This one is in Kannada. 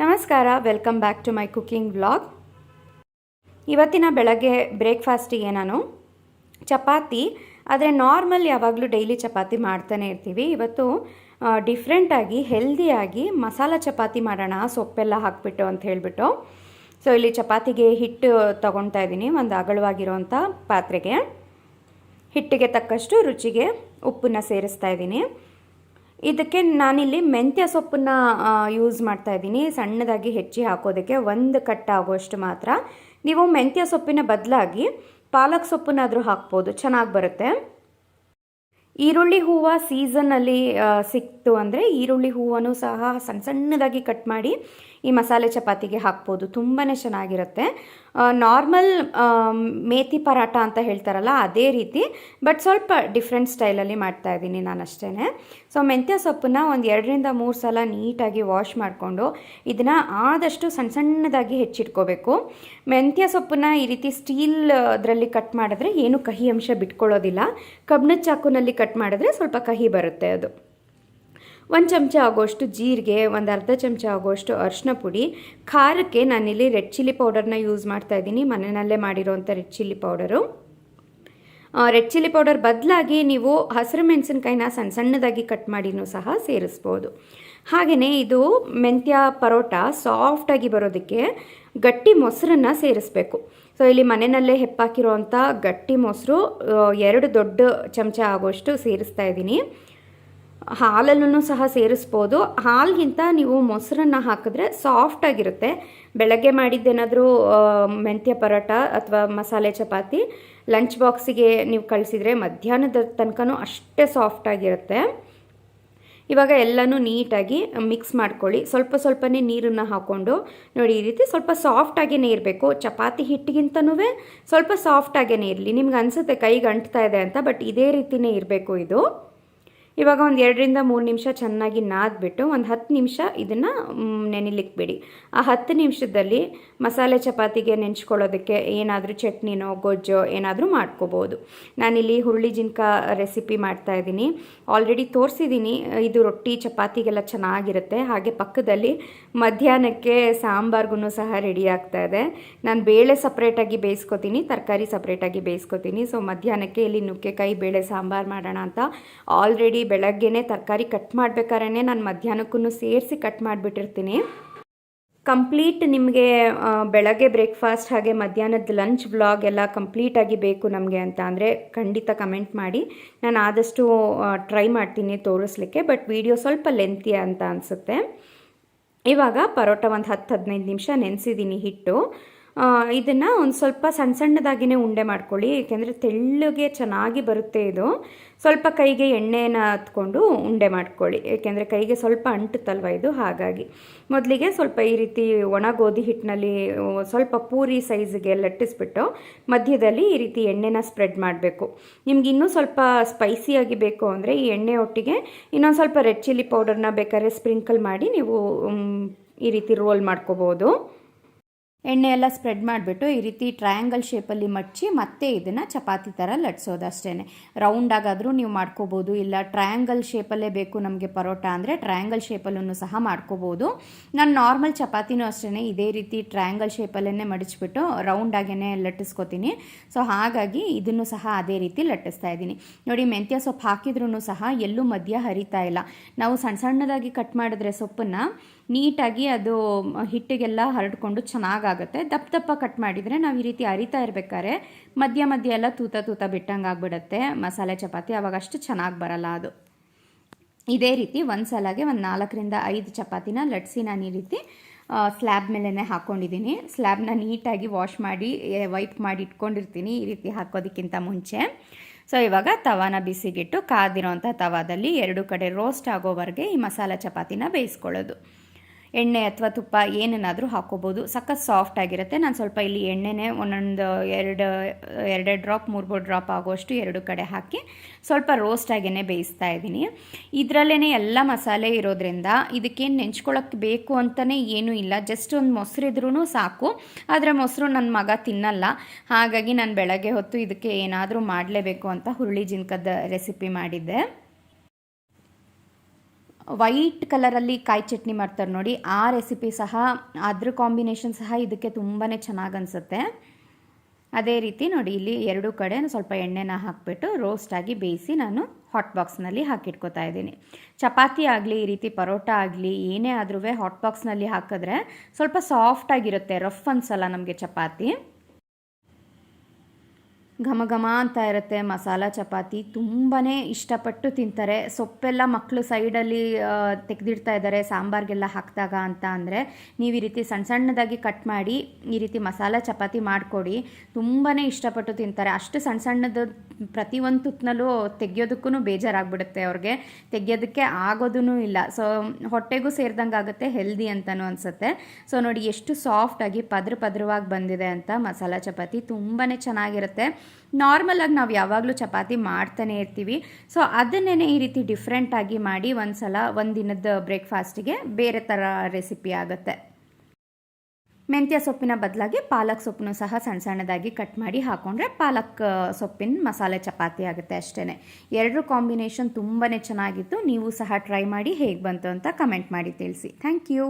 ನಮಸ್ಕಾರ welcome back to my cooking vlog ಇವತ್ತಿನ ಬೆಳಗ್ಗೆ ಬ್ರೇಕ್ಫಾಸ್ಟಿಗೆ ನಾನು ಚಪಾತಿ, ಆದರೆ ನಾರ್ಮಲ್ ಯಾವಾಗಲೂ ಡೈಲಿ ಚಪಾತಿ ಮಾಡ್ತಾನೆ ಇರ್ತೀವಿ. ಇವತ್ತು ಡಿಫ್ರೆಂಟಾಗಿ ಹೆಲ್ದಿಯಾಗಿ ಮಸಾಲ ಚಪಾತಿ ಮಾಡೋಣ, ಸೊಪ್ಪೆಲ್ಲ ಹಾಕ್ಬಿಟ್ಟು ಅಂತ ಹೇಳಿಬಿಟ್ಟು. ಸೊ ಇಲ್ಲಿ ಚಪಾತಿಗೆ ಹಿಟ್ಟು ತೊಗೊಳ್ತಾ ಇದ್ದೀನಿ, ಒಂದು ಅಗಲವಾಗಿರುವಂಥ ಪಾತ್ರೆಗೆ. ಹಿಟ್ಟಿಗೆ ತಕ್ಕಷ್ಟು ರುಚಿಗೆ ಉಪ್ಪನ್ನ ಸೇರಿಸ್ತಾ ಇದ್ದೀನಿ. ಇದಕ್ಕೆ ನಾನಿಲ್ಲಿ ಮೆಂತ್ಯ ಸೊಪ್ಪನ್ನ ಯೂಸ್ ಮಾಡ್ತಾ ಇದ್ದೀನಿ. ಸಣ್ಣದಾಗಿ ಹೆಚ್ಚಿ ಹಾಕೋದಕ್ಕೆ ಒಂದು ಕಟ್ ಆಗೋಷ್ಟು ಮಾತ್ರ. ನೀವು ಮೆಂತ್ಯ ಸೊಪ್ಪಿನ ಬದಲಾಗಿ ಪಾಲಕ್ ಸೊಪ್ಪನ್ನಾದರೂ ಹಾಕ್ಬೋದು. ಚೆನ್ನಾಗಿ ಬರುತ್ತೆ. ಈರುಳ್ಳಿ ಹೂವು ಸೀಸನ್ನಲ್ಲಿ ಸಿಕ್ತು ಅಂದರೆ ಈರುಳ್ಳಿ ಹೂವನ್ನು ಸಹ ಸಣ್ಣ ಸಣ್ಣದಾಗಿ ಕಟ್ ಮಾಡಿ ಈ ಮಸಾಲೆ ಚಪಾತಿಗೆ ಹಾಕ್ಬೋದು. ತುಂಬಾ ಚೆನ್ನಾಗಿರುತ್ತೆ. ನಾರ್ಮಲ್ ಮೇತಿ ಪರಾಟ ಅಂತ ಹೇಳ್ತಾರಲ್ಲ, ಅದೇ ರೀತಿ ಬಟ್ ಸ್ವಲ್ಪ ಡಿಫ್ರೆಂಟ್ ಸ್ಟೈಲಲ್ಲಿ ಮಾಡ್ತಾ ಇದ್ದೀನಿ ನಾನು ಅಷ್ಟೇ ಸೊ ಮೆಂತ್ಯ ಸೊಪ್ಪನ್ನ ಒಂದು ಎರಡರಿಂದ ಮೂರು ಸಲ ನೀಟಾಗಿ ವಾಶ್ ಮಾಡಿಕೊಂಡು ಇದನ್ನು ಆದಷ್ಟು ಸಣ್ಣ ಸಣ್ಣದಾಗಿ ಹೆಚ್ಚಿಟ್ಕೋಬೇಕು. ಮೆಂತ್ಯ ಸೊಪ್ಪನ್ನ ಈ ರೀತಿ ಸ್ಟೀಲ್ ಅದರಲ್ಲಿ ಕಟ್ ಮಾಡಿದ್ರೆ ಏನು ಕಹಿ ಅಂಶ ಬಿಟ್ಕೊಳ್ಳೋದಿಲ್ಲ. ಕಬ್ಬಿಣದ ಚಾಕುನಲ್ಲಿ ಕಟ್ ಮಾಡಿದ್ರೆ ಸ್ವಲ್ಪ ಕಹಿ ಬರುತ್ತೆ ಅದು. ಒಂದು ಚಮಚ ಆಗೋಷ್ಟು ಜೀರಿಗೆ, ಒಂದು ಅರ್ಧ ಚಮಚ ಆಗೋಷ್ಟು ಅರಿಶಿನ ಪುಡಿ. ಖಾರಕ್ಕೆ ನಾನಿಲ್ಲಿ ರೆಡ್ ಚಿಲ್ಲಿ ಪೌಡರ್ನ ಯೂಸ್ ಮಾಡ್ತಾ ಇದ್ದೀನಿ. ಮನೆಯಲ್ಲೇ ಮಾಡಿರೋವಂಥ red chilli powder. Red chilli powder ಬದಲಾಗಿ ನೀವು ಹಸಿರು ಮೆಣಸಿನ್ಕಾಯಿನ ಸಣ್ಣ ಸಣ್ಣದಾಗಿ ಕಟ್ ಮಾಡಿನೂ ಸಹ ಸೇರಿಸ್ಬೋದು. ಹಾಗೆಯೇ ಇದು ಮೆಂತ್ಯ ಪರೋಟ ಸಾಫ್ಟಾಗಿ ಬರೋದಕ್ಕೆ ಗಟ್ಟಿ ಮೊಸರನ್ನು ಸೇರಿಸ್ಬೇಕು. ಸೊ, ಇಲ್ಲಿ ಮನೆಯಲ್ಲೇ ಹೆಪ್ಪಾಕಿರೋ ಗಟ್ಟಿ ಮೊಸರು ಎರಡು ದೊಡ್ಡ ಚಮಚ ಆಗೋಷ್ಟು ಸೇರಿಸ್ತಾ ಇದ್ದೀನಿ. ಹಾಲಲ್ಲೂ ಸಹ ಸೇರಿಸ್ಬೋದು. ಹಾಲಿಗಿಂತ ನೀವು ಮೊಸರನ್ನು ಹಾಕಿದ್ರೆ ಸಾಫ್ಟಾಗಿರುತ್ತೆ ಬೆಳಗ್ಗೆ ಮಾಡಿದ್ದೇನಾದರೂ ಮೆಂತ್ಯ ಪರೋಟ ಅಥವಾ ಮಸಾಲೆ ಚಪಾತಿ ಲಂಚ್ ಬಾಕ್ಸಿಗೆ ನೀವು ಕಳಿಸಿದರೆ ಮಧ್ಯಾಹ್ನದ ತನಕನೂ ಅಷ್ಟೇ ಸಾಫ್ಟಾಗಿರುತ್ತೆ ಇವಾಗ ಎಲ್ಲನೂ ನೀಟಾಗಿ ಮಿಕ್ಸ್ ಮಾಡ್ಕೊಳ್ಳಿ. ಸ್ವಲ್ಪ ಸ್ವಲ್ಪನೇ ನೀರನ್ನು ಹಾಕ್ಕೊಂಡು ನೋಡಿ ಈ ರೀತಿ ಸ್ವಲ್ಪ ಸಾಫ್ಟಾಗೇ ಇರಬೇಕು. ಚಪಾತಿ ಹಿಟ್ಟಿಗಿಂತನೂ ಸ್ವಲ್ಪ ಸಾಫ್ಟಾಗೇ ಇರಲಿ. ನಿಮ್ಗೆ ಅನಿಸುತ್ತೆ ಕೈಗೆ ಅಂಟ್ತಾ ಇದೆ ಅಂತ ಬಟ್ ಇದೇ ರೀತಿಯೇ ಇರಬೇಕು ಇದು. ಇವಾಗ ಒಂದು ಎರಡರಿಂದ ಮೂರು ನಿಮಿಷ ಚೆನ್ನಾಗಿ ನಾದ್ಬಿಟ್ಟು ಒಂದು ಹತ್ತು ನಿಮಿಷ ಇದನ್ನು ನೆನಿಲಿಕ್ಕೆ ಬಿಡಿ ಆ ಹತ್ತು ನಿಮಿಷದಲ್ಲಿ ಮಸಾಲೆ ಚಪಾತಿಗೆ ನೆಂಚ್ಕೊಳ್ಳೋದಕ್ಕೆ ಏನಾದರೂ ಚಟ್ನಿನೋ, ಗೊಜ್ಜೋ ಏನಾದರೂ ಮಾಡ್ಕೋಬೋದು. ನಾನಿಲ್ಲಿ ಹುರುಳಿ ಜಿನ್ಕ ರೆಸಿಪಿ ಮಾಡ್ತಾ ಇದ್ದೀನಿ. ಆಲ್ರೆಡಿ ತೋರಿಸಿದ್ದೀನಿ, ಇದು ರೊಟ್ಟಿ ಚಪಾತಿಗೆಲ್ಲ ಚೆನ್ನಾಗಿರುತ್ತೆ. ಹಾಗೆ ಪಕ್ಕದಲ್ಲಿ ಮಧ್ಯಾಹ್ನಕ್ಕೆ ಸಾಂಬಾರ್ಗೂ ಸಹ ರೆಡಿ ಆಗ್ತಾ ಇದೆ. ನಾನು ಬೇಳೆ ಸಪ್ರೇಟಾಗಿ ಬೇಯಿಸ್ಕೊತೀನಿ, ತರಕಾರಿ ಸಪ್ರೇಟಾಗಿ ಬೇಯಿಸ್ಕೊತೀನಿ. ಸೊ ಮಧ್ಯಾಹ್ನಕ್ಕೆ ಇಲ್ಲಿ ನುಗ್ಗೆಕಾಯಿ, ಬೇಳೆ ಸಾಂಬಾರು ಮಾಡೋಣ ಅಂತ ಆಲ್ರೆಡಿ ಬೆಳಗ್ಗೆನೇ ತರಕಾರಿ ಕಟ್ ಮಾಡ್ಬೇಕಾದ್ರೆ ನಾನು ಮಧ್ಯಾಹ್ನಕ್ಕೂ ಸೇರಿಸಿ ಕಟ್ ಮಾಡಿಬಿಟ್ಟಿರ್ತೀನಿ. ಕಂಪ್ಲೀಟ್ ನಿಮಗೆ ಬೆಳಗ್ಗೆ ಬ್ರೇಕ್ಫಾಸ್ಟ್ ಹಾಗೆ ಮಧ್ಯಾಹ್ನದ ಲಂಚ್ ಬ್ಲಾಗ್ ಎಲ್ಲ ಕಂಪ್ಲೀಟಾಗಿ ಬೇಕು ನಮಗೆ ಅಂತ ಅಂದರೆ ಖಂಡಿತ ಕಮೆಂಟ್ ಮಾಡಿ. ನಾನು ಆದಷ್ಟು ಟ್ರೈ ಮಾಡ್ತೀನಿ ತೋರಿಸ್ಲಿಕ್ಕೆ ಬಟ್ ವಿಡಿಯೋ ಸ್ವಲ್ಪ ಲೆಂತಿ ಅಂತ ಅನಿಸುತ್ತೆ. ಇವಾಗ ಪರೋಟ ಒಂದು ಹತ್ತು ಹದಿನೈದು ನಿಮಿಷ ನೆನೆಸಿದ್ದೀನಿ ಹಿಟ್ಟು. ಇದನ್ನು ಒಂದು ಸ್ವಲ್ಪ ಸಣ್ಣ ಸಣ್ಣದಾಗಿಯೇ ಉಂಡೆ ಮಾಡ್ಕೊಳ್ಳಿ, ಏಕೆಂದರೆ ತೆಳ್ಳಗೆ ಚೆನ್ನಾಗಿ ಬರುತ್ತೆ ಇದು. ಸ್ವಲ್ಪ ಕೈಗೆ ಎಣ್ಣೆನ ಹತ್ಕೊಂಡು ಉಂಡೆ ಮಾಡ್ಕೊಳ್ಳಿ, ಏಕೆಂದರೆ ಕೈಗೆ ಸ್ವಲ್ಪ ಅಂಟುತ್ತಲ್ವ ಇದು, ಹಾಗಾಗಿ. ಮೊದಲಿಗೆ ಸ್ವಲ್ಪ ಈ ರೀತಿ ಒಣ ಗೋಧಿ ಹಿಟ್ಟಿನಲ್ಲಿ ಸ್ವಲ್ಪ ಪೂರಿ ಸೈಜ್ಗೆ ಲಟ್ಟಿಸ್ಬಿಟ್ಟು ಮಧ್ಯದಲ್ಲಿ ಈ ರೀತಿ ಎಣ್ಣೆನ ಸ್ಪ್ರೆಡ್ ಮಾಡಬೇಕು. ನಿಮ್ಗೆ ಇನ್ನೂ ಸ್ವಲ್ಪ ಸ್ಪೈಸಿಯಾಗಿ ಬೇಕು ಅಂದರೆ ಈ ಎಣ್ಣೆ ಒಟ್ಟಿಗೆ ಇನ್ನೊಂದು ಸ್ವಲ್ಪ ರೆಡ್ ಚಿಲ್ಲಿ ಪೌಡರ್ನ ಬೇಕಾದ್ರೆ ಸ್ಪ್ರಿಂಕಲ್ ಮಾಡಿ ನೀವು ಈ ರೀತಿ ರೋಲ್ ಮಾಡ್ಕೋಬೋದು. ಎಣ್ಣೆ ಎಲ್ಲ ಸ್ಪ್ರೆಡ್ ಮಾಡಿಬಿಟ್ಟು ಈ ರೀತಿ ಟ್ರಯಾಂಗಲ್ ಶೇಪಲ್ಲಿ ಮಡಚಿ ಮತ್ತೆ ಇದನ್ನು ಚಪಾತಿ ಥರ ಲಟ್ಸೋದು ಅಷ್ಟೇ ರೌಂಡಾಗಾದರೂ ನೀವು ಮಾಡ್ಕೋಬೋದು, ಇಲ್ಲ ಟ್ರಯಾಂಗಲ್ ಶೇಪಲ್ಲೇ ಬೇಕು ನಮಗೆ ಪರೋಟ ಅಂದರೆ ಟ್ರಯಾಂಗಲ್ ಶೇಪಲ್ಲೂ ಸಹ ಮಾಡ್ಕೋಬೋದು. ನಾನು ನಾರ್ಮಲ್ ಚಪಾತಿನೂ ಅಷ್ಟೇ ಇದೇ ರೀತಿ ಟ್ರಯಾಂಗಲ್ ಶೇಪಲ್ಲೇ ಮಡಿಚ್ಬಿಟ್ಟು ರೌಂಡಾಗೇ ಲಟ್ಟಿಸ್ಕೋತೀನಿ. ಸೊ ಹಾಗಾಗಿ ಇದನ್ನು ಸಹ ಅದೇ ರೀತಿ ಲಟ್ಟಿಸ್ತಾ ಇದ್ದೀನಿ. ನೋಡಿ, ಮೆಂತ್ಯ ಸೊಪ್ಪು ಹಾಕಿದ್ರೂ ಸಹ ಎಲ್ಲೂ ಮಧ್ಯ ಹರಿತಾ ಇಲ್ಲ. ನಾವು ಸಣ್ಣ ಸಣ್ಣದಾಗಿ ಕಟ್ ಮಾಡಿದ್ರೆ ಸೊಪ್ಪನ್ನು ನೀಟಾಗಿ ಅದು ಹಿಟ್ಟಿಗೆಲ್ಲ ಹರಡ್ಕೊಂಡು ಚೆನ್ನಾಗಾಗುತ್ತೆ ದಪ್ಪ ದಪ್ಪ ಕಟ್ ಮಾಡಿದರೆ ನಾವು ಈ ರೀತಿ ಅರಿತಾ ಇರಬೇಕಾದ್ರೆ ಮಧ್ಯ ಮಧ್ಯ ಎಲ್ಲ ತೂತ ತೂತ ಬಿಟ್ಟಂಗೆ ಆಗಿಬಿಡುತ್ತೆ ಮಸಾಲೆ ಚಪಾತಿ ಅವಾಗ ಅಷ್ಟು ಚೆನ್ನಾಗಿ ಬರಲ್ಲ ಅದು. ಇದೇ ರೀತಿ ಒಂದು ಸಲಗೆ ಒಂದು ನಾಲ್ಕರಿಂದ ಐದು ಚಪಾತಿನ ಲಟ್ಸಿ ನಾನು ಈ ರೀತಿ ಸ್ಲ್ಯಾಬ್ ಮೇಲೇ ಹಾಕ್ಕೊಂಡಿದ್ದೀನಿ ಸ್ಲ್ಯಾಬ್ನ ನೀಟಾಗಿ ವಾಶ್ ಮಾಡಿ ವೈಪ್ ಮಾಡಿ ಇಟ್ಕೊಂಡಿರ್ತೀನಿ ಈ ರೀತಿ ಹಾಕೋದಕ್ಕಿಂತ ಮುಂಚೆ. ಸೊ ಇವಾಗ ತವಾನ ಬಿಸಿಗಿಟ್ಟು, ಕಾದಿರೋಂಥ ತವಾದಲ್ಲಿ ಎರಡು ಕಡೆ ರೋಸ್ಟ್ ಆಗೋವರೆಗೆ ಈ ಮಸಾಲ ಚಪಾತಿನ ಬೇಯಿಸ್ಕೊಳ್ಳೋದು. ಎಣ್ಣೆ ಅಥವಾ ತುಪ್ಪ ಏನನ್ನಾದರೂ ಹಾಕೋಬೋದು ಸಖತ್ ಸಾಫ್ಟ್ ಆಗಿರುತ್ತೆ. ನಾನು ಸ್ವಲ್ಪ ಇಲ್ಲಿ ಎಣ್ಣೆನೇ ಒಂದೊಂದು ಎರಡು ಎರಡೆರಡು ಡ್ರಾಪ್ ಮೂರು ಮೂರು ಡ್ರಾಪ್ ಆಗೋಷ್ಟು ಎರಡು ಕಡೆ ಹಾಕಿ ಸ್ವಲ್ಪ ರೋಸ್ಟ್ ಆಗೇ ಬೇಯಿಸ್ತಾ ಇದ್ದೀನಿ. ಇದರಲ್ಲೇ ಎಲ್ಲ ಮಸಾಲೆ ಇರೋದ್ರಿಂದ ಇದಕ್ಕೇನು ನೆಂಚ್ಕೊಳ್ಳೋಕ್ಕೆ ಬೇಕು ಅಂತಲೇ ಏನೂ ಇಲ್ಲ. ಜಸ್ಟ್ ಒಂದು ಮೊಸರಿದ್ರೂ ಸಾಕು. ಆದರೆ ಮೊಸರು ನನ್ನ ಮಗ ತಿನ್ನಲ್ಲ. ಹಾಗಾಗಿ ನಾನು ಬೆಳಗ್ಗೆ ಹೊತ್ತು ಇದಕ್ಕೆ ಏನಾದರೂ ಮಾಡಲೇಬೇಕು ಅಂತ ಹುರುಳಿ ಜಿನ್ಕದ ರೆಸಿಪಿ ಮಾಡಿದ್ದೆ. ವೈಟ್ ಕಲರಲ್ಲಿ ಕಾಯಿ ಚಟ್ನಿ ಮಾಡ್ತಾರೆ ನೋಡಿ. ಆ ರೆಸಿಪಿ ಸಹ, ಅದ್ರ ಕಾಂಬಿನೇಷನ್ ಸಹ ಇದಕ್ಕೆ ತುಂಬಾ ಚೆನ್ನಾಗಿ ಅನಿಸುತ್ತೆ. ಅದೇ ರೀತಿ ನೋಡಿ, ಇಲ್ಲಿ ಎರಡು ಕಡೆ ಸ್ವಲ್ಪ ಎಣ್ಣೆನ ಹಾಕಿಬಿಟ್ಟು ರೋಸ್ಟಾಗಿ ಬೇಯಿಸಿ ನಾನು ಹಾಟ್ ಬಾಕ್ಸ್ನಲ್ಲಿ ಹಾಕಿಟ್ಕೋತಾ ಇದ್ದೀನಿ. ಚಪಾತಿ ಆಗಲಿ, ಈ ರೀತಿ ಪರೋಟ ಆಗಲಿ, ಏನೇ ಆದ್ರೂ ಹಾಟ್ ಬಾಕ್ಸ್ನಲ್ಲಿ ಹಾಕಿದ್ರೆ ಸ್ವಲ್ಪ ಸಾಫ್ಟಾಗಿರುತ್ತೆ ರಫ್ ಅನ್ಸಲ್ಲ ನಮಗೆ ಚಪಾತಿ. ಘಮ ಘಮ ಅಂತ ಇರುತ್ತೆ, ಮಸಾಲ ಚಪಾತಿ. ತುಂಬಾ ಇಷ್ಟಪಟ್ಟು ತಿಂತಾರೆ. ಸೊಪ್ಪೆಲ್ಲ ಮಕ್ಕಳು ಸೈಡಲ್ಲಿ ತೆಗೆದಿಡ್ತಾ ಇದ್ದಾರೆ, ಸಾಂಬಾರಿಗೆಲ್ಲ ಹಾಕಿದಾಗ ಅಂತ ಅಂದರೆ, ನೀವು ಈ ರೀತಿ ಸಣ್ಣ ಸಣ್ಣದಾಗಿ ಕಟ್ ಮಾಡಿ, ಈ ರೀತಿ ಮಸಾಲ ಚಪಾತಿ ಮಾಡಿಕೊಡಿ. ತುಂಬಾ ಇಷ್ಟಪಟ್ಟು ತಿಂತಾರೆ. ಅಷ್ಟು ಸಣ್ಣ ಸಣ್ಣದು ಪ್ರತಿಯೊಂದು ತುತ್ತಿನಲ್ಲೂ ತೆಗೆಯೋದಕ್ಕೂ ಬೇಜಾರಾಗ್ಬಿಡುತ್ತೆ ಅವ್ರಿಗೆ. ತೆಗಿಯೋದಕ್ಕೆ ಆಗೋದೂ ಇಲ್ಲ. ಸೊ, ಹೊಟ್ಟೆಗೂ ಸೇರಿದಂಗೆ ಆಗುತ್ತೆ, ಹೆಲ್ದಿ ಅಂತಲೂ ಅನಿಸುತ್ತೆ. ಸೊ, ನೋಡಿ, ಎಷ್ಟು ಸಾಫ್ಟಾಗಿ ಪದ್ರ ಪದ್ರವಾಗಿ ಬಂದಿದೆ ಅಂತ ಮಸಾಲ ಚಪಾತಿ. ತುಂಬಾ ಚೆನ್ನಾಗಿರುತ್ತೆ. ನಾರ್ಮಲಾಗಿ ನಾವು ಯಾವಾಗಲೂ ಚಪಾತಿ ಮಾಡ್ತಾನೆ ಇರ್ತೀವಿ. ಸೊ ಅದನ್ನೇ ಈ ರೀತಿ ಡಿಫ್ರೆಂಟಾಗಿ ಮಾಡಿ ಒಂದು ಸಲ ಒಂದು ದಿನದ ಬ್ರೇಕ್ಫಾಸ್ಟಿಗೆ ಬೇರೆ ಥರ ರೆಸಿಪಿ ಆಗುತ್ತೆ. ಮೆಂತ್ಯ ಸೊಪ್ಪಿನ ಬದಲಾಗಿ ಪಾಲಕ್ ಸೊಪ್ಪನ್ನು ಸಹ ಸಣ್ಣ ಸಣ್ಣದಾಗಿ ಕಟ್ ಮಾಡಿ ಹಾಕೊಂಡ್ರೆ ಪಾಲಕ್ ಸೊಪ್ಪಿನ ಮಸಾಲೆ ಚಪಾತಿ ಆಗುತ್ತೆ ಅಷ್ಟೇ ಎರಡರ ಕಾಂಬಿನೇಷನ್ ತುಂಬಾ ಚೆನ್ನಾಗಿತ್ತು. ನೀವು ಸಹ ಟ್ರೈ ಮಾಡಿ ಹೇಗೆ ಬಂತು ಅಂತ ಕಮೆಂಟ್ ಮಾಡಿ ತಿಳಿಸಿ. Thank you